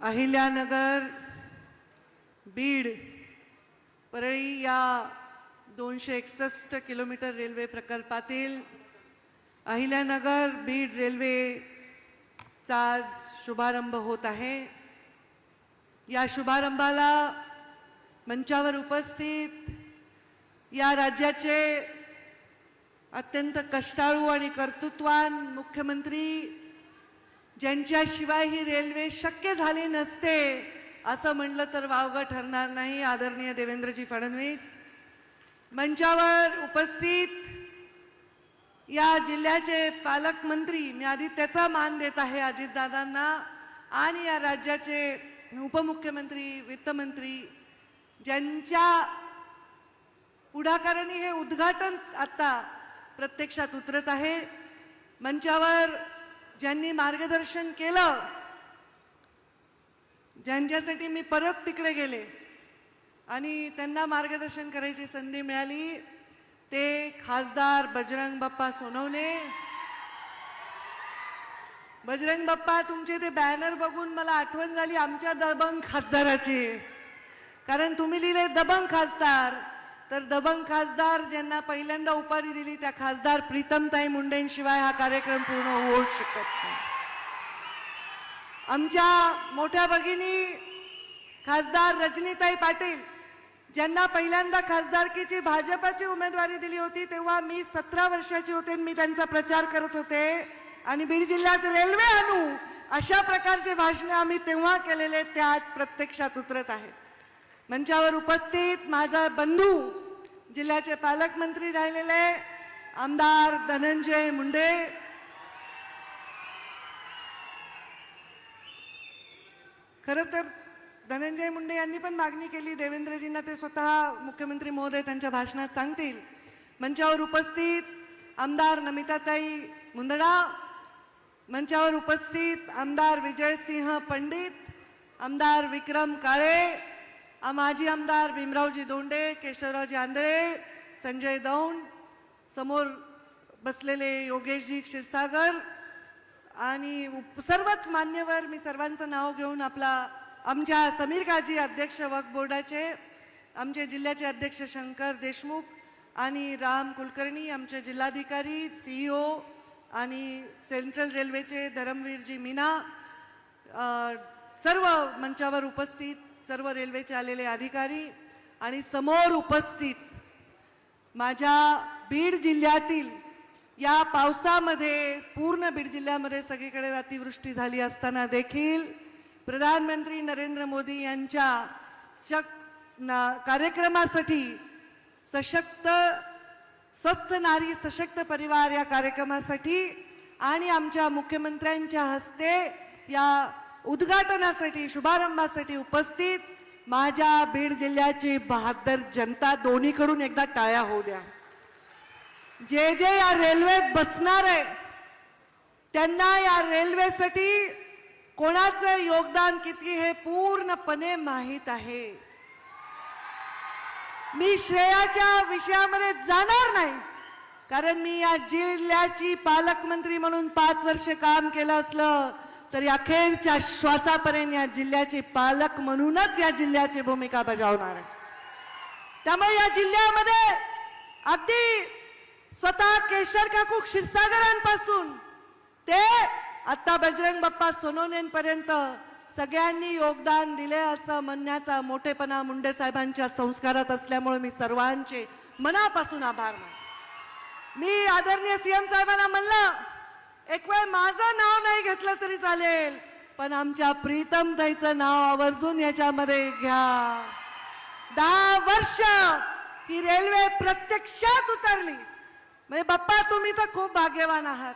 अहिल्यानगर बीड परळी या दोनशे एकसष्ट किलोमीटर रेल्वे प्रकल्पातील अहिल्यानगर बीड रेल्वेचा आज शुभारंभ होत आहे. या शुभारंभाला मंचावर उपस्थित या राज्याचे अत्यंत कष्टाळू आणि कर्तृत्वान मुख्यमंत्री ज्यांच्याशिवाय ही रेल्वे शक्य झाली नसते असं म्हणलं तर वावगं ठरणार नाही आदरणीय देवेंद्रजी फडणवीस. मंचावर उपस्थित या जिल्ह्याचे पालकमंत्री मी आधी त्याचा मान देत आहे अजितदादांना आणि या राज्याचे उपमुख्यमंत्री वित्तमंत्री ज्यांच्या पुढाकाराने हे उद्घाटन आता प्रत्यक्षात उतरत आहे. मंचावर ज्यांनी मार्गदर्शन केलं ज्यांच्यासाठी मी परत तिकडे गेले आणि त्यांना मार्गदर्शन करायची संधी मिळाली ते खासदार बजरंग बाप्पा सोनवणे. बजरंग बाप्पा तुमचे ते बॅनर बघून मला आठवण झाली आमच्या दबंग खासदाराची. कारण तुम्ही लिहिले दबंग खासदार. तर दबंग खासदार ज्यांना पहिल्यांदा उपाधी दिली त्या खासदार प्रीतमताई मुंडेंशिवाय हा कार्यक्रम पूर्ण होऊ शकत नाही. आमच्या मोठ्या भगिनी खासदार रजनीताई पाटील ज्यांना पहिल्यांदा खासदारकीची भाजपाची उमेदवारी दिली होती तेव्हा मी सतरा वर्षाची होते मी त्यांचा प्रचार करत होते. आणि बीड जिल्ह्यात रेल्वे आणू अशा प्रकारचे भाषणे आम्ही तेव्हा केलेले ते आज प्रत्यक्षात उतरत आहेत. मंचावर उपस्थित माझा बंधू जिल्ह्याचे पालकमंत्री राहिलेले आमदार धनंजय मुंडे. खरं तर धनंजय मुंडे यांनी पण मागणी केली देवेंद्रजींना ते स्वतः मुख्यमंत्री महोदय त्यांच्या भाषणात सांगतील. मंचावर उपस्थित आमदार नमिताताई मुंदडा मंचावर उपस्थित आमदार विजयसिंह पंडित आमदार विक्रम काळे माजी आमदार भीमरावजी दोंडे केशवरावजी आंधळे संजय दौंड समोर बसलेले योगेशजी क्षीरसागर आणि उप- सर्वच मान्यवर मी सर्वांचं नाव घेऊन आपला आमच्या समीर काजी अध्यक्ष वक्फ बोर्डाचे आमचे जिल्ह्याचे अध्यक्ष शंकर देशमुख आणि राम कुलकर्णी आमचे जिल्हाधिकारी सीईओ आणि सेंट्रल रेल्वेचे धरमवीरजी मीना सर्व मंचावर उपस्थित सर्व रेल्वेचे आलेले अधिकारी आणि समोर उपस्थित माझ्या बीड जिल्ह्यातील या पावसामध्ये पूर्ण बीड जिल्ह्यामध्ये सगळीकडे अतिवृष्टी झाली असताना देखील प्रधानमंत्री नरेंद्र मोदी यांच्या शक ना- कार्यक्रमासाठी सशक्त स्वस्थ नारी सशक्त परिवार या कार्यक्रमासाठी आणि आमच्या मुख्यमंत्र्यांच्या हस्ते या उद्घाटनासाठी शुभारंभासाठी उपस्थित माझ्या बीड जिल्ह्याची बहादर जनता दोन्हीकडून एकदा टाळ्या होऊ द्या. जे जे या रेल्वेत बसणार आहे त्यांना या रेल्वेसाठी कोणाचं योगदान किती हे पूर्णपणे माहीत आहे. मी श्रेयाच्या विषयामध्ये जाणार नाही कारण मी या जिल्ह्याची पालकमंत्री म्हणून पाच वर्ष काम केलं असलं तरी अखेरच्या श्वासापर्यंत या जिल्ह्याचे पालक म्हणूनच या जिल्ह्याची भूमिका बजावणार आहे त्यामुळे या जिल्ह्यामध्ये अगदी स्वतः केशर काकू क्षीरसागरांपासून ते आत्ता बजरंग बाप्पा सोनोनेपर्यंत सगळ्यांनी योगदान दिले असं म्हणण्याचा मोठेपणा मुंडे साहेबांच्या संस्कारात असल्यामुळे मी सर्वांचे मनापासून आभार मी आदरणीय सीएम साहेबांना म्हणलं एक वेळ माझं नाव नाही घेतलं तरी चालेल. पण आमच्या प्रीतम ताईचं नाव आवर्जून याच्यामध्ये घ्या. दहा वर्ष ही रेल्वे प्रत्यक्षात उतरली. म्हणजे बाप्पा तुम्ही तर खूप भाग्यवान आहात.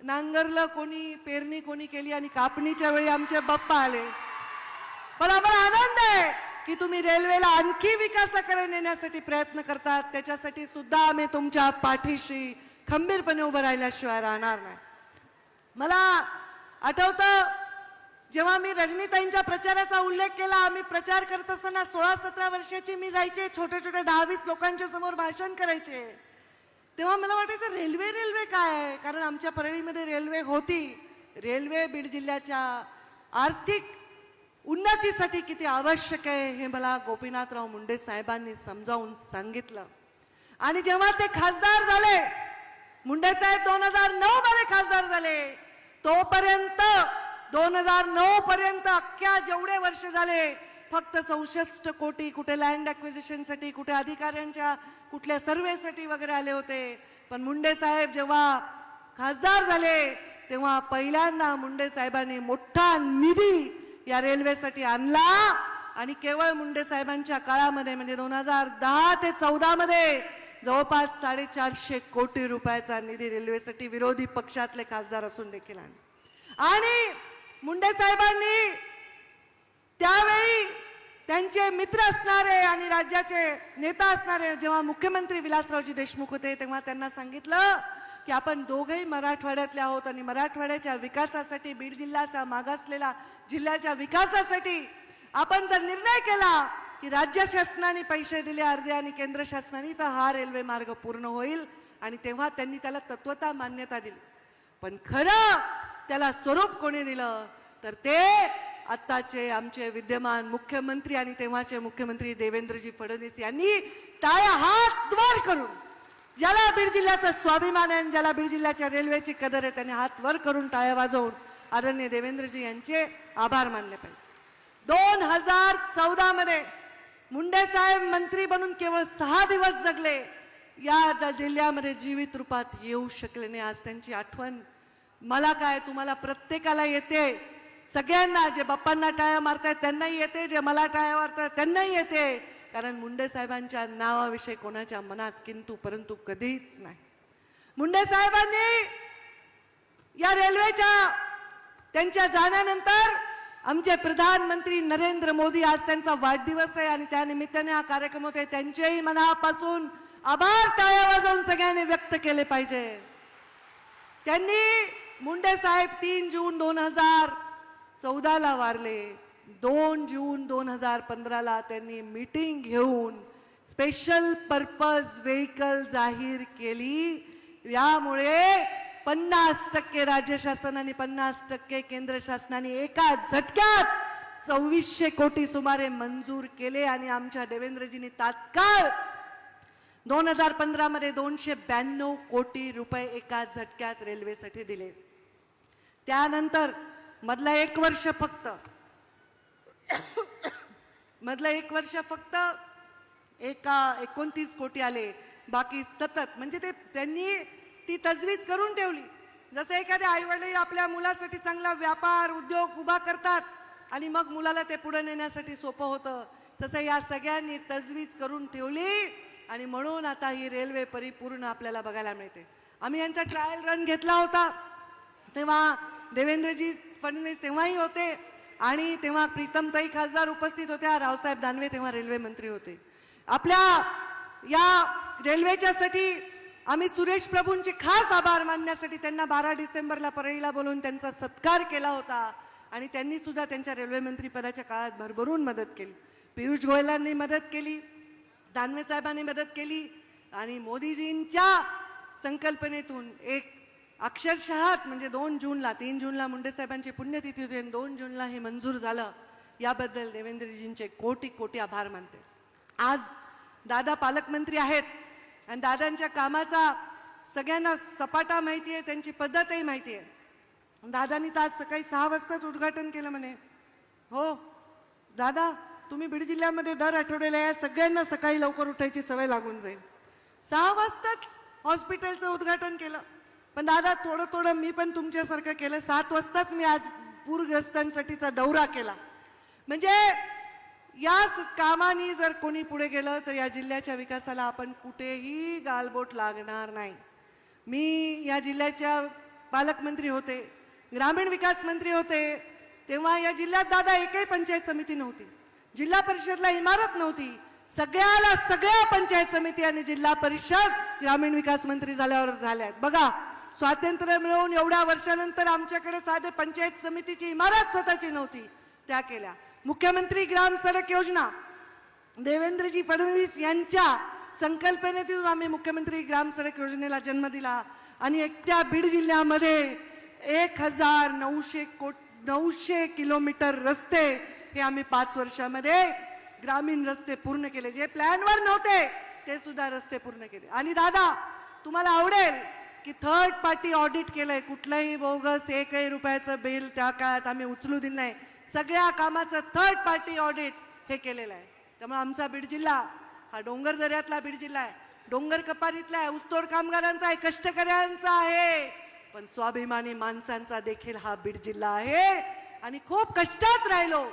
नांगरलं कोणी पेरणी कोणी केली आणि कापणीच्या वेळी आमचे बाप्पा आले. पण आम्हाला आनंद आहे की तुम्ही रेल्वेला आणखी विकासाकडे नेण्यासाठी प्रयत्न करतात. त्याच्यासाठी सुद्धा आम्ही तुमच्या पाठीशी खंबीरपणे उभं राहिल्याशिवाय राहणार नाही. मला आठवतं जेव्हा मी रजनीताईंच्या प्रचाराचा उल्लेख केला आम्ही प्रचार करत असताना सोळा सतरा वर्षाची मी जायचे छोटे छोटे दहा वीस लोकांच्या समोर भाषण करायचे. तेव्हा मला वाटायचं रेल्वे रेल्वे काय? आहे कारण आमच्या परळीमध्ये रेल्वे होती. रेल्वे बीड जिल्ह्याच्या आर्थिक उन्नतीसाठी किती आवश्यक आहे हे मला गोपीनाथराव मुंडे साहेबांनी समजावून सांगितलं. आणि जेव्हा ते खासदार झाले मुंडे साहेब दोन हजार नऊ मध्ये खासदार झाले. तोपर्यंत दोन हजार नऊ पर्यंत अख्ख्या जेवढे वर्ष झाले फक्त चौसष्ट कोटी कुठे लँडसाठी कुठे अधिकाऱ्यांच्या कुठल्या सर्वेसाठी वगैरे आले होते. पण मुंडे साहेब जेव्हा खासदार झाले तेव्हा पहिल्यांदा मुंडे साहेबांनी मोठा निधी या रेल्वेसाठी आणला. आणि केवळ मुंडे साहेबांच्या काळामध्ये म्हणजे दोन हजार दहा ते चौदा मध्ये जवळपास साडेचारशे कोटी रुपयाचा निधी रेल्वेसाठी विरोधी पक्षातले खासदार असून देखील आणले आणि मुंडे साहेबांनी त्यावेळी त्यांचे मित्र असणारे आणि राज्याचे नेता असणारे जेव्हा मुख्यमंत्री विलासरावजी देशमुख होते तेव्हा त्यांना सांगितलं की आपण दोघेही मराठवाड्यातले आहोत आणि मराठवाड्याच्या विकासासाठी बीड जिल्ह्याचा मागासलेला जिल्ह्याच्या विकासासाठी आपण जर निर्णय केला की राज्य शासनाने पैसे दिले अर्धे आणि केंद्र शासनाने तर हा रेल्वे मार्ग पूर्ण होईल. आणि तेव्हा त्यांनी त्याला तत्वता मान्यता दिली. पण खरं त्याला स्वरूप कोणी दिलं? तर ते आत्ताचे आमचे विद्यमान मुख्यमंत्री आणि तेव्हाचे मुख्यमंत्री देवेंद्रजी फडणवीस यांनी टाळ्या हात द्वार करून ज्याला बीड जिल्ह्याचा स्वाभिमान आहे आणि ज्याला बीड जिल्ह्याच्या रेल्वेची कदर आहे त्याने हात वर करून टाळ्या वाजवून आदरणीय देवेंद्रजी यांचे आभार मानले पाहिजे. दोन हजार चौदामध्ये मुंडे साहेब मंत्री बनून केवळ सहा दिवस जगले. या जिल्ह्यामध्ये जीवित रूपात येऊ शकले नाही. आज त्यांची आठवण मला काय तुम्हाला प्रत्येकाला येते. सगळ्यांना जे बाप्पांना टाळ्या मारतायत त्यांनाही येते. जे मला टाळ्या मारतायत त्यांनाही येते. कारण मुंडे साहेबांच्या नावाविषयी कोणाच्या मनात किंतु परंतु कधीच नाही. मुंडे साहेबांनी या रेल्वेच्या त्यांच्या जाण्यानंतर आमचे प्रधानमंत्री नरेंद्र मोदी आज त्यांचा वाढदिवस आहे आणि त्यानिमित्ताने हा कार्यक्रम होते त्यांचेही मनापासून आभार टाळ्या वाजवून सगळ्यांनी व्यक्त केले पाहिजे. त्यांनी मुंडे साहेब तीन जून दोन हजार चौदाला वारले. दोन जून दोन हजार पंधराला त्यांनी मीटिंग घेऊन स्पेशल पर्पज व्हेकल जाहीर केली. यामुळे पन्नास टक्के राज्य शासनाने आणि पन्नास टक्के केंद्र शासनाने एका झटक्यात सव्वीसशे कोटी सुमारे मंजूर केले आणि आमच्या देवेंद्रजींनी तात्काळ दोन हजार पंधरा मध्ये दोनशे ब्याण्णव कोटी रुपये एका झटक्यात रेल्वेसाठी दिले. त्यानंतर मधलं एक वर्ष फक्त मधलं एक वर्ष फक्त एका एकोणतीस कोटी आले. बाकी सतत म्हणजे ते त्यांनी ती तजवीज करून ठेवली. जसं एखाद्या आईवडील आपल्या मुलासाठी चांगला व्यापार उद्योग उभा करतात आणि मग मुलाला ते पुढे नेण्यासाठी सोपं होतं. तसं या सगळ्यांनी तजवीज करून ठेवली आणि म्हणून आता ही रेल्वे परिपूर्ण आपल्याला बघायला मिळते. आम्ही यांचा ट्रायल रन घेतला होता. तेव्हा देवेंद्रजी फडणवीस तेव्हाही होते आणि तेव्हा प्रीतमताई खासदार उपस्थित होत्या रावसाहेब दानवे तेव्हा रेल्वे मंत्री होते. आपल्या या रेल्वेच्यासाठी आम्ही सुरेश प्रभूंचे खास आभार मानण्यासाठी त्यांना बारा डिसेंबरला परळीला बोलवून त्यांचा सत्कार केला होता. आणि त्यांनी सुद्धा त्यांच्या रेल्वे काळात भरभरून मदत केली. पियुष गोयलांनी मदत केली दानवे साहेबांनी मदत केली आणि मोदीजींच्या संकल्पनेतून एक अक्षरशः म्हणजे दोन जूनला तीन जूनला मुंडे साहेबांची पुण्यतिथी होती आणि दोन जूनला हे मंजूर झालं. याबद्दल देवेंद्रजींचे कोटी कोटी आभार मानते. आज दादा पालकमंत्री आहेत. आणि दादांच्या कामाचा सगळ्यांना सपाटा माहिती आहे त्यांची पद्धतही माहिती आहे दादानी तर आज सकाळी सहा वाजताच उद्घाटन केलं म्हणे. हो दादा तुम्ही बीड जिल्ह्यामध्ये दर आठवड्याला या सगळ्यांना सकाळी लवकर उठायची सवय लागून जाईल. सहा वाजताच हॉस्पिटलचं उद्घाटन केलं. पण दादा थोडं थोडं मी पण तुमच्यासारखं केलं. सात वाजताच मी आज पूरग्रस्तांसाठीचा दौरा केला. म्हणजे याच कामाने जर कोणी पुढे गेलं तर या जिल्ह्याच्या विकासाला आपण कुठेही गालबोट लागणार नाही. मी या जिल्ह्याच्या पालकमंत्री होते ग्रामीण विकास मंत्री होते तेव्हा या जिल्ह्यात दादा एकही पंचायत समिती नव्हती. जिल्हा परिषदला इमारत नव्हती. सगळ्याला सगळ्या पंचायत समिती आणि जिल्हा परिषद ग्रामीण विकास मंत्री झाल्यावर झाल्या बघा स्वातंत्र्य मिळवून एवढ्या वर्षानंतर आमच्याकडे साधे पंचायत समितीची इमारत स्वतःची नव्हती त्या केल्या. मुख्यमंत्री ग्राम सडक योजना. देवेंद्रजी फडणवीस यांच्या संकल्पनेतून आम्ही मुख्यमंत्री ग्राम सडक योजनेला जन्म दिला. आणि एकट्या बीड जिल्ह्यामध्ये एक हजार नऊशे कोट नऊशे किलोमीटर रस्ते हे आम्ही पाच वर्षामध्ये ग्रामीण रस्ते पूर्ण केले. जे प्लॅनवर नव्हते ते सुद्धा रस्ते पूर्ण केले. आणि दादा तुम्हाला आवडेल की थर्ड पार्टी ऑडिट केलंय. कुठलंही बोगस एकही रुपयाचं बिल त्या काळात आम्ही उचलू दिलं नाही. सगळ्या कामाचं थर्ड पार्टी ऑडिट हे केलेलं आहे. त्यामुळे आमचा बीड जिल्हा हा डोंगर दऱ्यातला बीड जिल्हा आहे. डोंगर कपारीतला आहे ऊसतोड कामगारांचा आहे कष्टकऱ्यांचा आहे. पण स्वाभिमानी माणसांचा देखील हा बीड जिल्हा आहे. आणि खूप कष्टात राहिलो.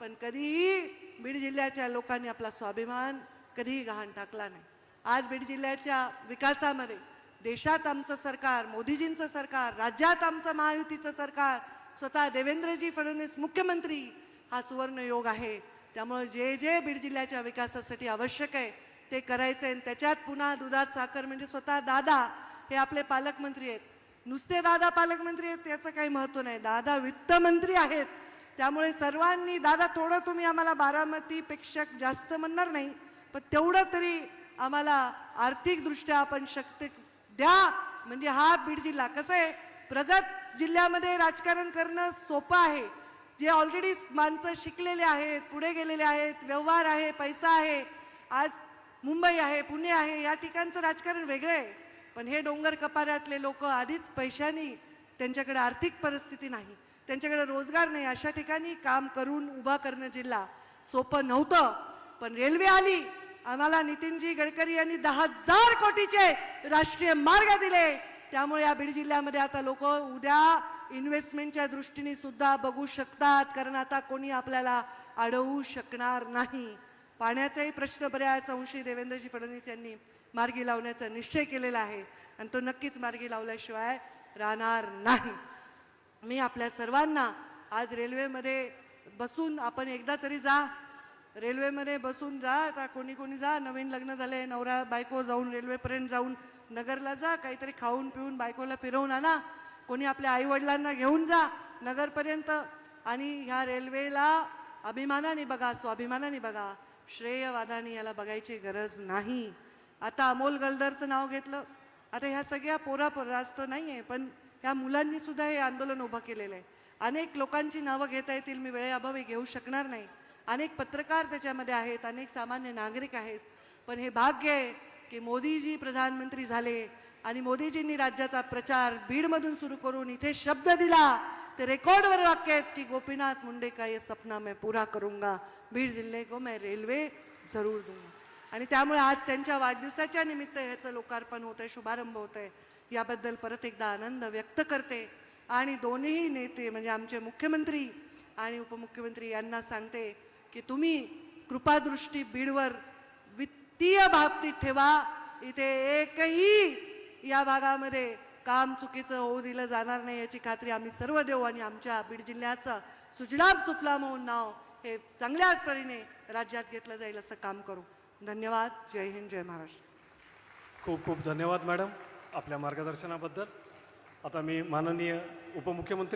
पण कधीही बीड जिल्ह्याच्या लोकांनी आपला स्वाभिमान कधीही गहाण टाकला नाही. आज बीड जिल्ह्याच्या विकासामध्ये देशात आमचं सरकार मोदीजींचं सरकार राज्यात आमचं महायुतीचं सरकार स्वतः देवेंद्रजी फडणवीस मुख्यमंत्री हा सुवर्ण योग आहे. त्यामुळे जे जे बीड जिल्ह्याच्या विकासासाठी आवश्यक आहे ते करायचं आहे आणि त्याच्यात पुन्हा दुधात साखर म्हणजे स्वतः दादा हे आपले पालकमंत्री आहेत. नुसते दादा पालकमंत्री आहेत त्याचं काही महत्त्व नाही. दादा वित्तमंत्री आहेत. त्यामुळे सर्वांनी दादा थोडं तुम्ही आम्हाला बारामतीपेक्षा जास्त म्हणणार नाही पण तेवढं तरी आम्हाला आर्थिकदृष्ट्या आपण शक्ती द्या. म्हणजे हा बीड जिल्हा कसं आहे प्रगत जिल्ह्यामध्ये राजकारण करणं सोपं आहे. जे ऑलरेडी माणसं शिकलेले आहेत पुढे गेलेले आहेत व्यवहार आहे पैसा आहे आज मुंबई आहे पुणे आहे या ठिकाणचं राजकारण वेगळं आहे. पण हे डोंगर कपाऱ्यातले लोक आधीच पैशानी त्यांच्याकडे आर्थिक परिस्थिती नाही. त्यांच्याकडे रोजगार नाही. अशा ठिकाणी काम करून उभा करणं जिल्हा सोपं नव्हतं. पण रेल्वे आली. आम्हाला नितीनजी गडकरी यांनी दहा हजार कोटीचे राष्ट्रीय मार्ग दिले. त्यामुळे या बीड जिल्ह्यामध्ये आता लोक उद्या इन्व्हेस्टमेंटच्या दृष्टीने सुद्धा बघू शकतात कारण आता कोणी आपल्याला अडवू शकणार नाही. पाण्याचाही प्रश्न बऱ्याच अंशी देवेंद्रजी फडणवीस यांनी मार्गी लावण्याचा निश्चय केलेला आहे. आणि तो नक्कीच मार्गी लावल्याशिवाय राहणार नाही. मी आपल्या सर्वांना आज रेल्वेमध्ये बसून आपण एकदा तरी जा. रेल्वेमध्ये बसून जा आता कोणी कोणी जा नवीन लग्न झाले नवरा बायको जाऊन रेल्वेपर्यंत जाऊन नगरला जा काहीतरी खाऊन पिऊन बायकोला फिरवून आणा. कोणी आपल्या आईवडिलांना घेऊन जा नगरपर्यंत. आणि ह्या रेल्वेला अभिमानाने बघा स्वाभिमानाने बघा. श्रेयवादाने याला बघायची गरज नाही. आता अमोल गलदरचं नाव घेतलं. आता ह्या सगळ्या पोरा पोरास तो नाही आहे पण ह्या मुलांनी सुद्धा हे आंदोलन उभं केलेलं आहे अनेक लोकांची नावं घेता येतील मी वेळेअभावी घेऊ शकणार नाही. अनेक पत्रकार त्याच्यामध्ये आहेत अनेक सामान्य नागरिक आहेत. पण हे भाग्य आहे की मोदीजी प्रधानमंत्री झाले आणि मोदीजींनी राज्याचा प्रचार बीडमधून सुरू करून इथे शब्द दिला ते रेकॉर्डवर वाक्य आहेत की गोपीनाथ मुंडे का ये सपना मैं पूरा करूंगा बीड जिल्हे को मैं रेल्वे जरूर दूंगा. आणि त्यामुळे आज त्यांच्या वाढदिवसाच्या निमित्त ह्याचं लोकार्पण होत आहे शुभारंभ होत आहे याबद्दल परत एकदा आनंद व्यक्त करते आणि दोन्ही नेते म्हणजे आमचे मुख्यमंत्री आणि उपमुख्यमंत्री यांना सांगते की तुम्ही कृपादृष्टी बीडवर वित्तीय बाबतीत ठेवा. इथे एकही या भागामध्ये काम चुकीचं होऊ दिलं जाणार नाही याची खात्री आम्ही सर्व देऊ आणि आमच्या बीड जिल्ह्याचं सुजलाम सुफलाम होऊन नाव हे चांगल्या परीने राज्यात घेतलं जाईल असं काम करू. धन्यवाद. जय हिंद जय महाराष्ट्र. खूप खूप धन्यवाद मॅडम आपल्या मार्गदर्शनाबद्दल. आता मी माननीय उपमुख्यमंत्री